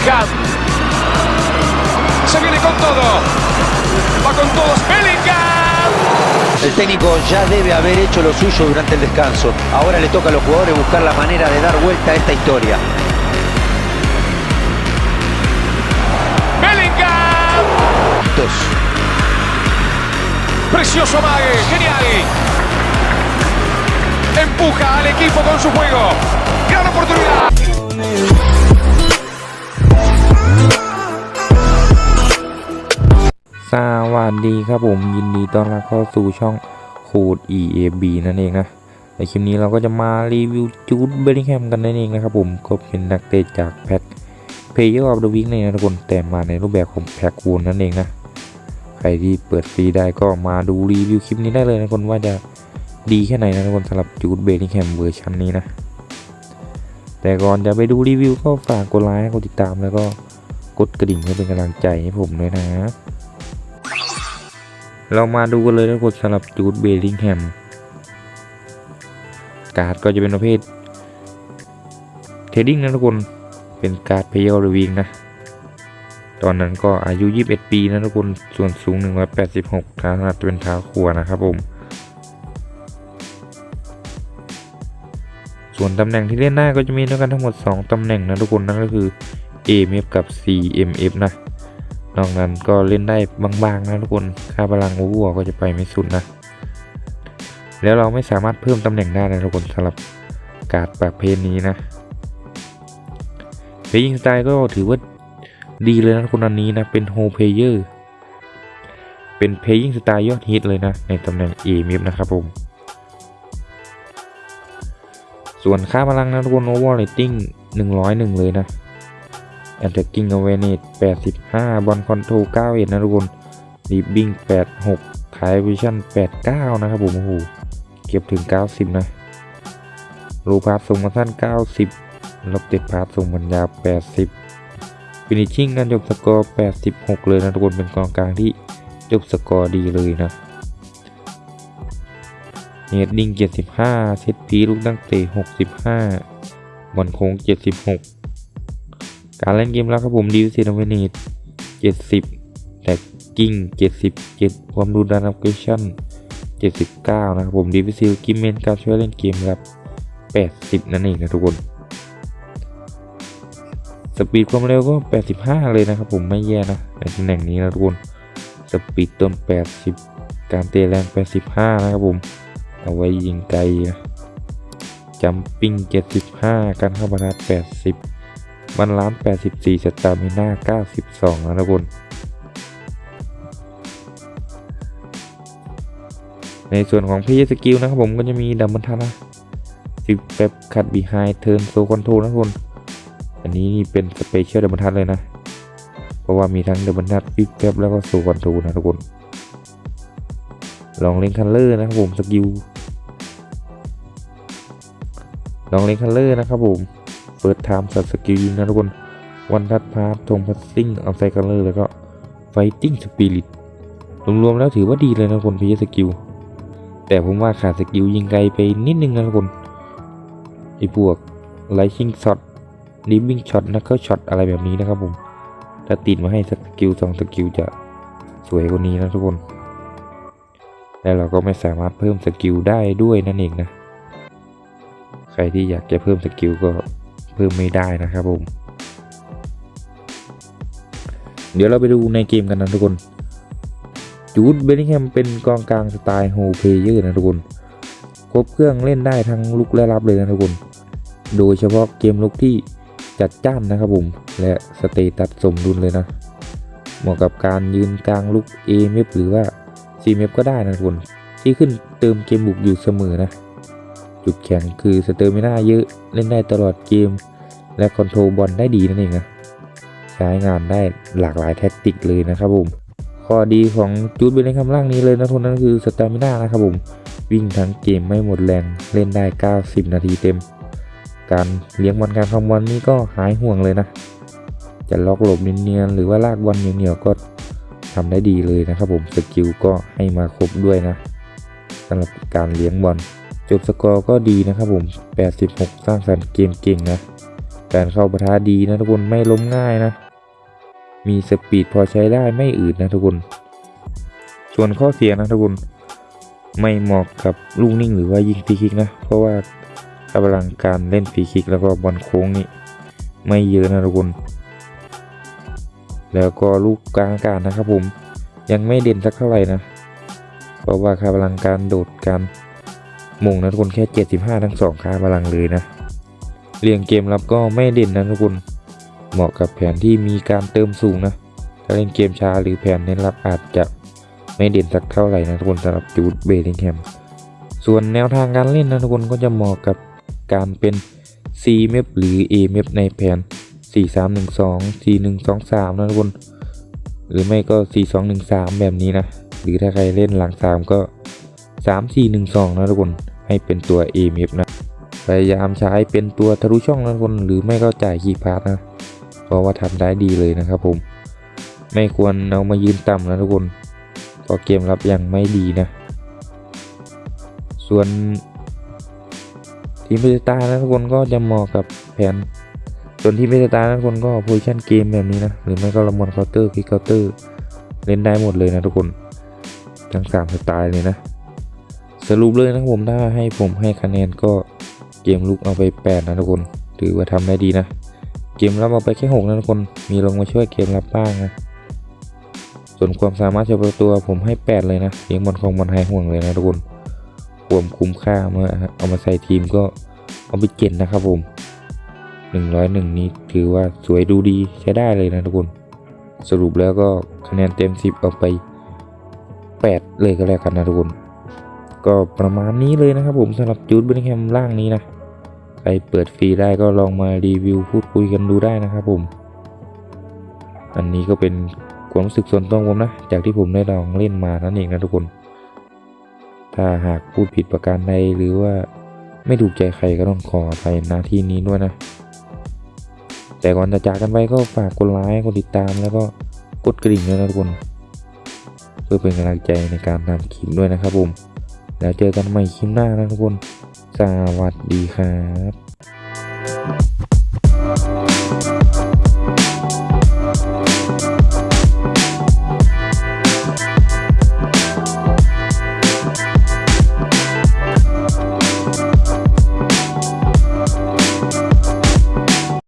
Bellingham. Se viene con todo. Va con todos. Bellingham. El técnico ya debe haber hecho lo suyo durante el descanso. Ahora le toca a los jugadores buscar la manera de dar vuelta a esta historia. Bellingham. Dos. Precioso Mague. Genial. Empuja al equipo con su juego. วัสดีครับผมยินดีต้อนรับเข้าสู่ช่องโคด EAB นั่นเองนะในคลิปนี้เราก็จะมารีวิวจูดเบลลิงแฮมกันนั่นเองนะครับผมก็เป็นนักเตะจากแพ็ค Player of the Week นี่นะทุกคนแต่มาในรูปแบบของแพ็ควูนนั่นเองนะ ใครที่เปิดฟรีได้ก็มาดูรีวิวคลิปนี้ได้เลยนะทุกคนว่าจะดีแค่ไหนนะทุกคนสำหรับจูดเบลลิงแฮมเวอร์ชันนี้นะ แต่ก่อนจะไปดูรีวิวก็ฝากกดไลค์กดติดตามแล้วก็กดกระดิ่งเพื่อเป็นกำลังใจให้ผมด้วยนะ เรามาดูกันเลยทุกคนสำหรับจูดเบลลิงแฮม การ์ดก็จะเป็นประเภทเทรดดิ้งนะทุกคน เป็นการ์ดเพย์ออร์วิงนะ ตอนนั้นก็อายุ 21 ปีนะทุกคน ส่วนสูง 186ท้าหนักเป็นเท้าขวานะครับผม ส่วนตำแหน่งที่เล่นได้าก็จะมีด้วยกันทั้งหมด 2 ตำแหน่งนะทุกคนนั่นก็คือ AMF กับ CMF นะ นอกนั้นก็เล่นได้บางๆนะทุกคน ค่าพลังโอเวอร์ก็จะไปไม่สุดนะ แล้วเราไม่สามารถเพิ่มตำแหน่งได้นะทุกคนสำหรับการ์ดประเภทนี้นะเพยิงสไตล์ก็ถือว่าดีเลยนะคนอันนี้นะ เป็นโฮเพเยอร์ เป็นเพยิงสไตล์ยอดฮิตเลยนะ ในตำแหน่ง A มิฟนะครับผม ส่วนค่าพลังนะทุกคนโอเวอร์เรตติ้ง101 เลยนะ Attacking Awareness 85 บอลคอนโทร91นะทุกคนดีบิง86 High Vision 89 นะครับผมโอ้โหเก็บถึง 90 นะ รูพาสส่งมาสั้น 90 ลบเต็ดพาสส่งมันยาว 80 Finishing การจบสกอร์ 86 เลยนะทุกคนเป็นกองกลางที่จบสกอร์ดีเลยนะเฮดดิ้ง75 เซตพีลูกตั้งเตะ65 บอลโค้ง 76 การเล่นเกมแล้วครับผมดีวิสิตเวนิต70แท็กกิ้ง77ความดูดานาเกชั่น79นะครับผมดีวิสิตกิมเมนการช่วยเล่นเกมครับ80นั่นเองนะทุกคน สปีดความเร็วก็85เลยนะครับผมไม่แย่นะในตำแหน่งนี้นะทุกคนสปีดต้น80การเตะแรง85นะครับผมเอาไว้ยิงไกลนะจัมปิ้ง75การเข้าประทัด80 มันล้าน84สตามิน่า92นะทุกคน ในส่วนของพีสกิลนะครับผมก็จะมีดับเบิลทันนะฟิปเป๊ปคัดบีไฮเทิร์นโซคอนโทรนะทุกคน อันนี้นี่เป็นสเปเชียลดับเบิลทันเลยนะ เพราะว่ามีทั้งดับเบิลทันฟิปเป๊ปแล้วก็โซคอนโทรนะทุกคน ลองเล่นคัลเลอร์นะครับผมสกิล ลองเล่นคัลเลอร์นะครับผม เปิดไทม์สับสกิลยิงนะทุกคนวันทัดพาร์ทงพัสซิ่งเอาไซคัลเลอร์แล้วก็ไฟติ้งสปิริตรวมๆแล้วถือว่าดีเลยนะทุกคนพีสกิลแต่ผมว่าขาดสกิลยิงไกลไปนิดนึงนะทุกคนไอ้พวกไลชิงช็อตลิฟวิ่งช็อตนักเกิลช็อตอะไรแบบนี้นะครับผมถ้าติดมาให้สักสกิลสองสกิลจะสวยกว่านี้นะทุกคน แล้วเราก็ไม่สามารถเพิ่มสกิลได้ด้วยนั่นเองนะ ใครที่อยากจะเพิ่มสกิลก็ เพิ่มไม่ได้นะครับผม เดี๋ยวเราไปดูในเกมกันนะทุกคน จูดเบลลิแฮมเป็นกองกลางสไตล์โฮเพเยอร์นะทุกคน ครบเครื่องเล่นได้ทั้งลุกและรับเลยนะทุกคน โดยเฉพาะเกมลุกที่จัดจ้านนะครับผม และสเตตัสสมดุลเลยนะ เหมาะกับการยืนกลางลุก A เมฟหรือว่า C เมฟก็ได้นะทุกคนที่ขึ้นเติมเกมบุกอยู่เสมอนะ จุดแข็งคือสเตอร์มิน่าเยอะเล่นได้ตลอดเกม และคอนโทรลบอลได้ดีนั่นเองนะใช้งานได้หลากหลายแท็กติกเลยนะครับผมข้อดีของจูดเบลลิงแฮมล่างนี้เลยนะทุนนั่นคือสเตอร์มิน่านะครับผมวิ่งทั้งเกมไม่หมดแรงเล่นได้ 90 นาทีเต็ม การเลี้ยงบอลการทำบอลนี่ก็หายห่วงเลยนะ จะล็อกหลบเนียนๆหรือว่าลากบอลเหนียวๆก็ทำได้ดีเลยนะครับผมสกิลก็ให้มาครบด้วยนะสำหรับการเลี้ยงบอล จบสกอร์ก็ดีนะครับผม 86 สร้างสรรค์เกมเก่งนะ การเข้าปะทะดีนะทุกคนไม่ล้มง่ายนะ มีสปีดพอใช้ได้ไม่อืดนะทุกคน ส่วนข้อเสียนะทุกคนไม่เหมาะกับลูกนิ่งหรือว่ายิงฟรีคิกนะ เพราะว่ากำลังการเล่นฟรีคิกแล้วก็บอลโค้งนี่ไม่เยอะนะทุกคน แล้วก็ลูกกลางอากาศนะครับผมยังไม่เด่นสักเท่าไหร่นะ เพราะว่าคาลังการโดดการ มงนะทุกคนแค่ 75 ทั้งสองค่าพลังเลยนะเรียงเกมรับก็ไม่เด่นนะทุกคนเหมาะกับแผนที่มีการเติมสูงนะถ้าเล่นเกมช้าหรือแผนเน้นรับอาจจะไม่เด่นสักเท่าไหร่นะทุกคนสำหรับจูดเบลิงแฮมส่วนแนวทางการเล่นนะทุกคนก็จะเหมาะกับการเป็น C m a p หรือ A m a p ในแผน 4 3 1 2 4 1 2 3 นะทุกคน หรือไม่ก็ 4 2 1 3 แบบนี้นะ หรือถ้าใครเล่นหลัง 3 ก็ 3 4 1 2 นะทุกคน ให้เป็นตัว A m a p นะ พยายามใช้เป็นตัวทะลุช่องนะทุกคนหรือไม่ก็จ่ายคีย์พาสนะ เพราะว่าทำได้ดีเลยนะครับผม ไม่ควรเอามายืนต่ำนะทุกคนเพราะเกมรับยังไม่ดีนะ ส่วนทีมเบสตาร์นะทุกคนก็จะเหมาะกับแผน ส่วนทีมเบสตาร์นะทุกคนก็โพซิชันเกมแบบนี้นะ หรือไม่ก็ละมอนเคาน์เตอร์พิกเคาน์เตอร์เล่นได้หมดเลยนะทุกคน ทั้งสามสไตล์เลยนะ สรุปเลยนะผมถ้าให้ผมให้คะแนนก็เกมลุกเอาไป 8 นะทุกคน ถือว่าทำได้ดีนะ เกมรับเอาไปแค่ 6 นะทุกคน มีลงมาช่วยเกมรับบ้างนะ ส่วนความสามารถเฉพาะตัวผมให้ 8 เลยนะเลี้ยงบอลของบอลไฮห่วงเลยนะทุกคนควมคุ้มค่าเมื่อเอามาใส่ทีมก็เอาไปเจ็ดนะครับผม 101 นี้ถือว่าสวยดูดีใช้ได้เลยนะทุกคน สรุปแล้วก็คะแนนเต็ม 10 เอาไป 8 เลยก็แล้วกันนะทุกคน ก็ประมาณนี้เลยนะครับผมสำหรับจูดเบนแฮมร่างนี้นะใครเปิดฟรีได้ก็ลองมารีวิวพูดคุยกันดูได้นะครับผม อันนี้ก็เป็นความรู้สึกส่วนตัวผมนะ จากที่ผมได้ลองเล่นมานั่นเองนะทุกคน ถ้าหากพูดผิดประการใดหรือว่าไม่ถูกใจใครก็ต้องขออภัยหน้าที่นี้ด้วยนะ แต่ก่อนจะจากกันไปก็ฝากกดไลค์กดติดตามแล้วก็กดกระดิ่งด้วยนะทุกคน เพื่อเป็นกำลังใจในการทำคลิปด้วยนะครับผม แล้วเจอกันใหม่คลิปหน้านะทุกคน สวัสดีครับ